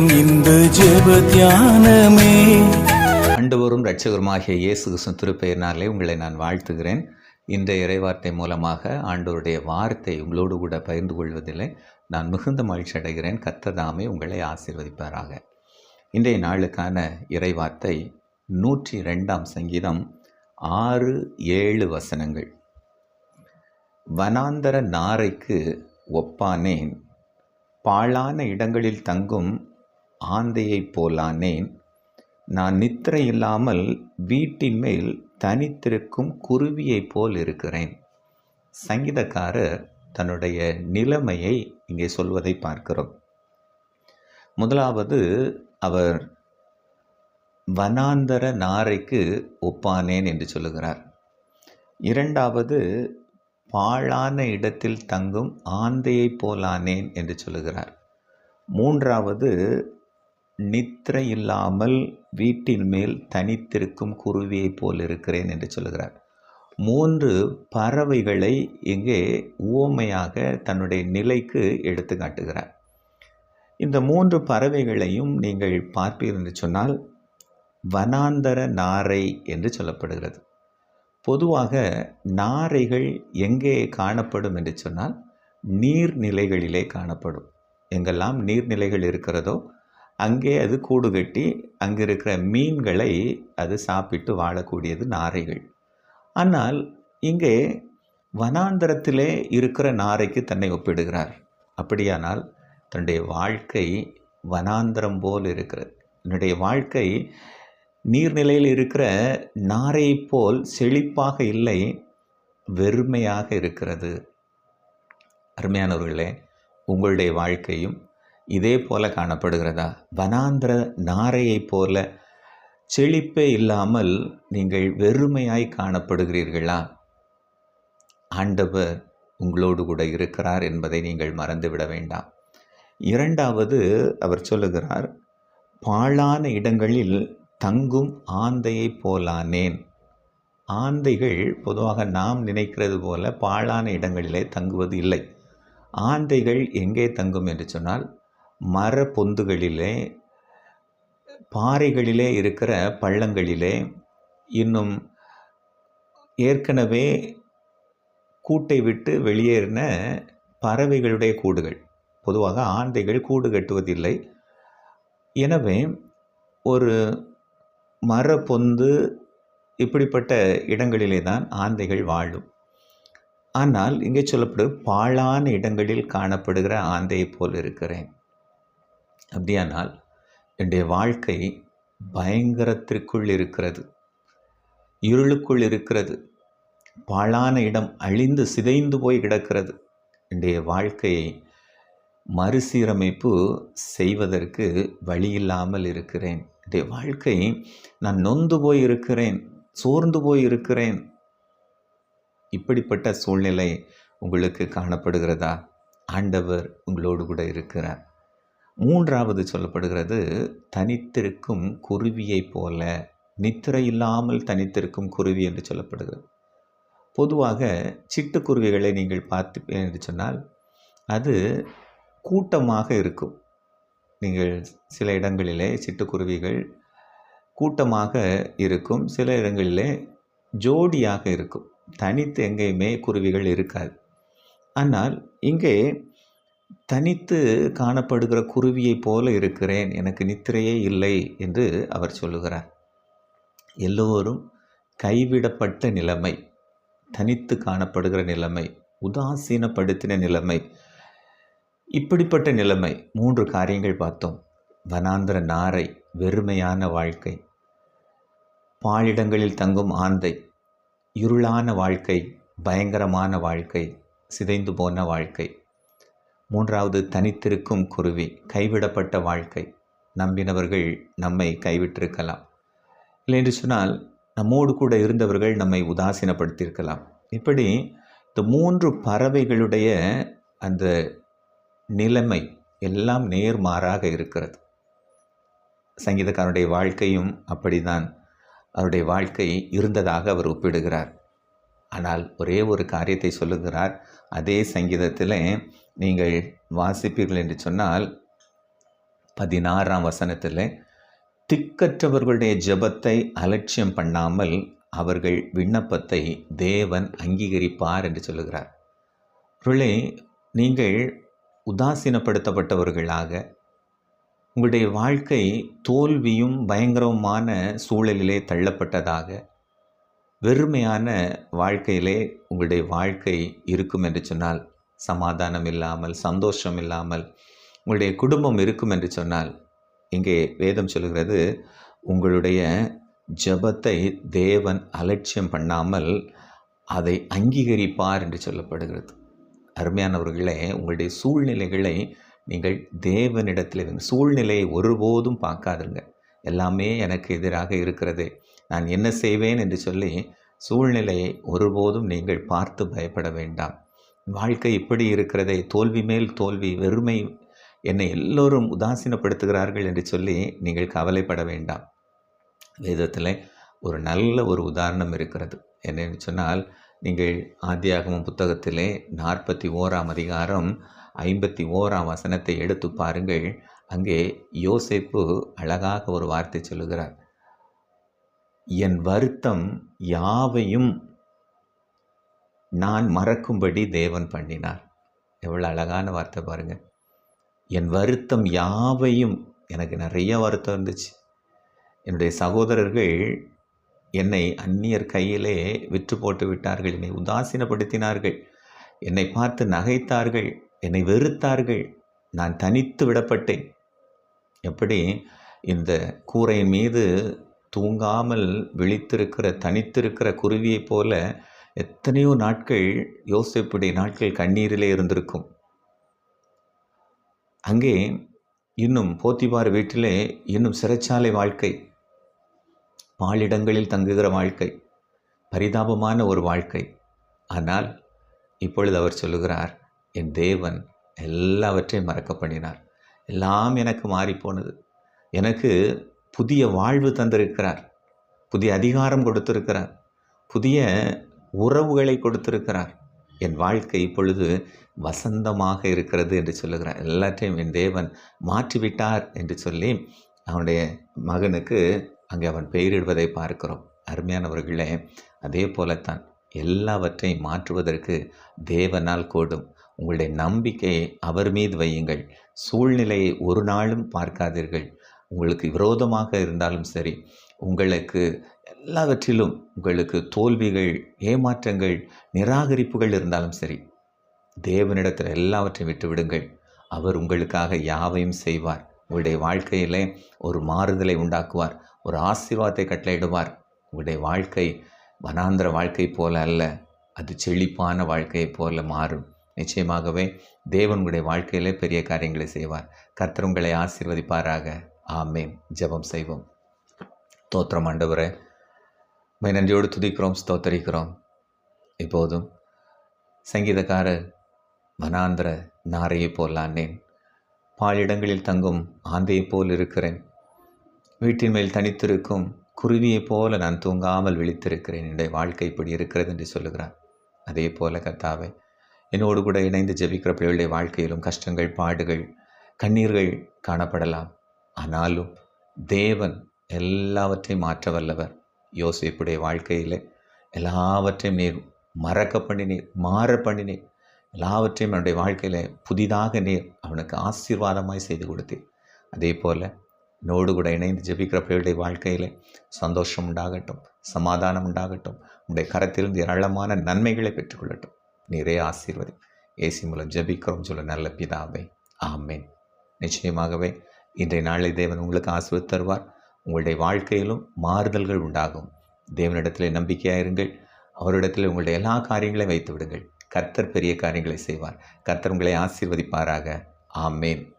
நேரம் இந்த ஜெப தியானமே. ஆண்டவரும் இரட்சகருமாகிய இயேசு கிருஷ்ண திருப்பெயர்னாலே உங்களை நான் வாழ்த்துகிறேன். இந்த இறைவார்த்தை மூலமாக ஆண்டவருடைய வார்த்தை உங்களோடு கூட பகிர்ந்து கொள்வதில்லை நான் மிகுந்த மகிழ்ச்சி அடைகிறேன். கத்ததாமே உங்களை ஆசீர்வதிப்பாராக. இன்றைய நாளுக்கான இறைவார்த்தை நூற்றி ரெண்டாம் சங்கீதம் ஆறு ஏழு வசனங்கள். வனாந்தர நாரைக்கு ஒப்பானேன். பாழான இடங்களில் தங்கும் ஆந்தையைப் போலானேன். நான் நித்திரை இல்லாமல் வீட்டின் மேல் தனித்திருக்கும் குருவியைப் போல் இருக்கிறேன். சங்கீதக்காரர் தன்னுடைய நிலைமையை இங்கே சொல்வதை பார்க்கிறோம். முதலாவது அவர் வனாந்தர நாரைக்கு ஒப்பானேன் என்று சொல்லுகிறார். இரண்டாவது பாழான இடத்தில் தங்கும் ஆந்தையைப் போலானேன் என்று சொல்லுகிறார். மூன்றாவது நித்திரை இல்லாமல் வீட்டின் மேல் தனித்திருக்கும் குருவியைப் போல் இருக்கிறேன் என்று சொல்லுகிறார். மூன்று பறவைகளை இங்கே உவமையாக தன்னுடைய நிலைக்கு எடுத்து காட்டுகிறார். இந்த மூன்று பறவைகளையும் நீங்கள் பார்ப்பீர் என்று சொன்னால் வனாந்தர நாரை என்று சொல்லப்படுகிறது. பொதுவாக நாரைகள் எங்கே காணப்படும் என்று சொன்னால் நீர்நிலைகளிலே காணப்படும். எங்கெல்லாம் நீர்நிலைகள் இருக்கிறதோ அங்கே அது கூடு கட்டி அங்கே இருக்கிற மீன்களை அது சாப்பிட்டு வாழக்கூடியது நாரைகள். ஆனால் இங்கே வனாந்தரத்திலே இருக்கிற நாரைக்கு தன்னை ஒப்பிடுகிறார். அப்படியானால் தன்னுடைய வாழ்க்கை வனாந்தரம் போல் இருக்கிறது. என்னுடைய வாழ்க்கை நீர்நிலையில் இருக்கிற நாரையைப் போல் செழிப்பாக இல்லை வெறுமையாக இருக்கிறது. அருமையானவர்களே உங்களுடைய வாழ்க்கையும் இதே போல காணப்படுகிறதா? வனாந்திர நாரையைப் போல செழிப்பே இல்லாமல் நீங்கள் வெறுமையாய் காணப்படுகிறீர்களா? ஆண்டவர் உங்களோடு கூட இருக்கிறார் என்பதை நீங்கள் மறந்துவிட வேண்டாம். இரண்டாவது அவர் சொல்லுகிறார் பாழான இடங்களில் தங்கும் ஆந்தையைப் போலானேன். ஆந்தைகள் பொதுவாக நாம் நினைக்கிறது போல பாழான இடங்களிலே தங்குவது இல்லை. ஆந்தைகள் எங்கே தங்கும் என்று சொன்னால் மர பொந்துகளிலே பாறைகளிலே இருக்கிற பள்ளங்களிலே இன்னும் ஏற்கனவே கூட்டை விட்டு வெளியேறின பறவைகளுடைய கூடுகள். பொதுவாக ஆந்தைகள் கூடு கட்டுவதில்லை. எனவே ஒரு மர பொந்து இப்படிப்பட்ட இடங்களிலே தான் ஆந்தைகள் வாழும். ஆனால் இங்கே சொல்லப்படும் பாழான இடங்களில் காணப்படுகிற ஆந்தையை போல் இருக்கிறேன். அப்படியானால் என்னுடைய வாழ்க்கை பயங்கரத்திற்குள் இருக்கிறது. இருளுக்குள் இருக்கிறது. பாழான இடம் அழிந்து சிதைந்து போய் கிடக்கிறது. என்னுடைய வாழ்க்கையை மறுசீரமைப்பு செய்வதற்கு வழியில்லாமல் இருக்கிறேன். என்னுடைய வாழ்க்கை நான் நொந்து போய் இருக்கிறேன் சோர்ந்து போய் இருக்கிறேன். இப்படிப்பட்ட சூழ்நிலை உங்களுக்கு காணப்படுகிறதா? ஆண்டவர் உங்களோடு கூட இருக்கிறார். மூன்றாவது சொல்லப்படுகிறது தனித்திருக்கும் குருவியைப் போல. நித்திரை இல்லாமல் தனித்திருக்கும் குருவி என்று சொல்லப்படுகிறது. பொதுவாக சிட்டுக்குருவிகளை நீங்கள் பார்த்து என்று சொன்னால் அது கூட்டமாக இருக்கும். நீங்கள் சில இடங்களிலே சிட்டுக்குருவிகள் கூட்டமாக இருக்கும் சில இடங்களிலே ஜோடியாக இருக்கும். தனித்து எங்கேயுமே குருவிகள் இருக்காது. ஆனால் இங்கே தனித்து காணப்படுகிற குருவியைப் போல இருக்கிறேன் எனக்கு நித்திரையே இல்லை என்று அவர் சொல்லுகிறார். எல்லோரும் கைவிடப்பட்ட நிலைமை தனித்து காணப்படுகிற நிலைமை உதாசீனப்படுத்தின நிலைமை இப்படிப்பட்ட நிலைமை. மூன்று காரியங்கள் பார்த்தோம். வனாந்திர நாரை வெறுமையான வாழ்க்கை பாழிடங்களில் தங்கும் ஆந்தை இருளான வாழ்க்கை பயங்கரமான வாழ்க்கை சிதைந்து போன வாழ்க்கை. மூன்றாவது தனித்திருக்கும் குருவி கைவிடப்பட்ட வாழ்க்கை. நம்பினவர்கள் நம்மை கைவிட்டிருக்கலாம். இல்லை என்று சொன்னால் நம்மோடு கூட இருந்தவர்கள் நம்மை உதாசீனப்படுத்தியிருக்கலாம். இப்படி இந்த மூன்று பறவைகளுடைய அந்த நிலைமை எல்லாம் நேர்மாறாக இருக்கிறது. சங்கீதக்காரனுடைய வாழ்க்கையும் அப்படிதான் அவருடைய வாழ்க்கை இருந்ததாக அவர் ஒப்பிடுகிறார். ஆனால் ஒரே ஒரு காரியத்தை சொல்லுகிறார். அதே சங்கீதத்தில் நீங்கள் வாசிப்பீர்கள் என்று சொன்னால் பதினாறாம் வசனத்தில் திக்கற்றவர்களுடைய ஜெபத்தை அலட்சியம் பண்ணாமல் அவர்கள் விண்ணப்பத்தை தேவன் அங்கீகரிப்பார் என்று சொல்லுகிறார். பொருளே நீங்கள் உதாசீனப்படுத்தப்பட்டவர்களாக உங்களுடைய வாழ்க்கை தோல்வியும் பயங்கரமான சூழலிலே தள்ளப்பட்டதாக வெறுமையான வாழ்க்கையிலே உங்களுடைய வாழ்க்கை இருக்கும் என்று சொன்னால் சமாதானம் இல்லாமல் சந்தோஷம் இல்லாமல் உங்களுடைய குடும்பம் இருக்கும் என்று சொன்னால் இங்கே வேதம் சொல்கிறது உங்களுடைய ஜெபத்தை தேவன் அலட்சியம் பண்ணாமல் அதை அங்கீகரிப்பார் என்று சொல்லப்படுகிறது. அருமையானவர்களே உங்களுடைய சூழ்நிலைகளை நீங்கள் தேவனிடத்தில் சூழ்நிலையை ஒருபோதும் பார்க்காதுங்க எல்லாமே எனக்கு எதிராக இருக்கிறது. நான் என்ன செய்வேன் என்று சொல்லி சூழ்நிலையை ஒருபோதும் நீங்கள் பார்த்து பயப்பட வேண்டாம். வாழ்க்கை இப்படி இருக்கிறதே தோல்வி மேல் தோல்வி வெறுமை என்னை எல்லோரும் உதாசீனப்படுத்துகிறார்கள் என்று சொல்லி நீங்கள் கவலைப்பட வேண்டாம். வேதத்தில் ஒரு நல்ல ஒரு உதாரணம் இருக்கிறது. என்னென்னு சொன்னால் நீங்கள் ஆத்தியாகமும் புத்தகத்திலே நாற்பத்தி ஓராம் அதிகாரம் ஐம்பத்தி ஓராம் வசனத்தை எடுத்து பாருங்கள். அங்கே யோசிப்பு அழகாக ஒரு வார்த்தை சொல்லுகிறார். என் வருத்தம் யாவையும் நான் மறக்கும்படி தேவன் பண்ணினார். எவ்வளோ அழகான வார்த்தை பாருங்கள் என் வருத்தம் யாவையும் எனக்கு நிறைய வருத்தம் இருந்துச்சு. என்னுடைய சகோதரர்கள் என்னை அந்நியர் கையிலே விற்று போட்டு விட்டார்கள். என்னை உதாசீனப்படுத்தினார்கள். என்னை பார்த்து நகைத்தார்கள். என்னை வெறுத்தார்கள். நான் தனித்து விடப்பட்டேன். எப்படி? இந்த கூரையின் மீது தூங்காமல் விழித்திருக்கிற தனித்திருக்கிற குருவியைப் போல எத்தனையோ நாட்கள் யோசிப்புடைய நாட்கள் கண்ணீரிலே இருந்திருக்கும். அங்கே இன்னும் போத்திபார் வீட்டிலே இன்னும் சிறைச்சாலை வாழ்க்கை பாலிடங்களில் தங்குகிற வாழ்க்கை பரிதாபமான ஒரு வாழ்க்கை. ஆனால் இப்பொழுது அவர் சொல்லுகிறார் என் தேவன் எல்லாவற்றையும் மறக்க பண்ணினார். எல்லாம் எனக்கு மாறிப்போனது எனக்கு புதிய வாழ்வு தந்திருக்கிறார். புதிய அதிகாரம் கொடுத்திருக்கிறார். புதிய உறவுகளை கொடுத்திருக்கிறார். என் வாழ்க்கை இப்பொழுது வசந்தமாக இருக்கிறது என்று சொல்லுகிறார். எல்லாத்தையும் என் தேவன் மாற்றிவிட்டார் என்று சொல்லி அவனுடைய மகனுக்கு அங்கே அவன் பெயரிடுவதை பார்க்கிறோம். அருமையானவர்களே அதே போலத்தான் எல்லாவற்றையும் மாற்றுவதற்கு தேவனால் கூடும். உங்களுடைய நம்பிக்கையை அவர் மீது வையுங்கள். சூழ்நிலையை ஒரு நாளும் பார்க்காதீர்கள். உங்களுக்கு விரோதமாக இருந்தாலும் சரி உங்களுக்கு எல்லாவற்றிலும் உங்களுக்கு தோல்விகள் ஏமாற்றங்கள் நிராகரிப்புகள் இருந்தாலும் சரி தேவனிடத்தில் எல்லாவற்றையும் விட்டுவிடுங்கள் அவர் உங்களுக்காக யாவையும் செய்வார். உங்களுடைய வாழ்க்கையிலே ஒரு மாறுதலை உண்டாக்குவார். ஒரு ஆசீர்வாதத்தை கட்டளையிடுவார். உங்களுடைய வாழ்க்கை வனாந்திர வாழ்க்கை போல அல்ல அது செழிப்பான வாழ்க்கையைப் போல மாறும். நிச்சயமாகவே தேவனுடைய வாழ்க்கையிலே பெரிய காரியங்களை செய்வார். கர்த்தர் உங்களை ஆசீர்வதிப்பாராக. ஆமேன். ஜெபம் செய்வோம். தோத்திரம் ஆண்டவரே மை நன்றியோடு துதிக்கிறோம் ஸ்தோத்தரிக்கிறோம். இப்போதும் சங்கீதக்காரர் வனாந்திர நாரையைப் போலானேன் பாலிடங்களில் தங்கும் ஆந்தையைப் போல் இருக்கிறேன். வீட்டின் மேல் தனித்திருக்கும் குருவியைப் போல நான் தூங்காமல் விழித்திருக்கிறேன். என்னுடைய வாழ்க்கை இப்படி இருக்கிறது என்று சொல்லுகிறார். அதே போல கத்தாவை என்னோடு கூட இணைந்து ஜெபிக்கிற பிள்ளைகளுடைய வாழ்க்கையிலும் கஷ்டங்கள் பாடுகள் கண்ணீர்கள் காணப்படலாம். ஆனாலும் தேவன் எல்லாவற்றையும் மாற்ற வல்லவர் யோசிப்புடைய வாழ்க்கையில் எல்லாவற்றையும் நீர் மறக்க பண்ணினீர் மாற பண்ணினீர் எல்லாவற்றையும் அவனுடைய வாழ்க்கையில் புதிதாக நீர் அவனுக்கு ஆசீர்வாதமாய் செய்து கொடுத்தீர். அதே போல் நோடு கூட இணைந்து ஜெபிக்கிற பிள்ளைகளுடைய வாழ்க்கையில் சந்தோஷம் உண்டாகட்டும் சமாதானம் உண்டாகட்டும் உடைய கரத்திலிருந்து ஏராளமான நன்மைகளை பெற்றுக்கொள்ளட்டும். நிறைய ஆசீர்வதி ஏசி மூலம் ஜபிக்கிறோம். சொல்ல நல்ல பிதாவை ஆமேன். நிச்சயமாகவே இன்றைய நாளை தேவன் உங்களுக்கு ஆசீர்வதி தருவார். உங்களுடைய வாழ்க்கையிலும் மாறுதல்கள் உண்டாகும். தேவனிடத்தில் நம்பிக்கையாயிருங்கள். அவரிடத்தில் உங்களுடைய எல்லா காரியங்களையும் வைத்து விடுங்கள் கர்த்தர் பெரிய காரியங்களை செய்வார். கர்த்தர் உங்களை ஆசீர்வதிப்பாராக. ஆமேன்.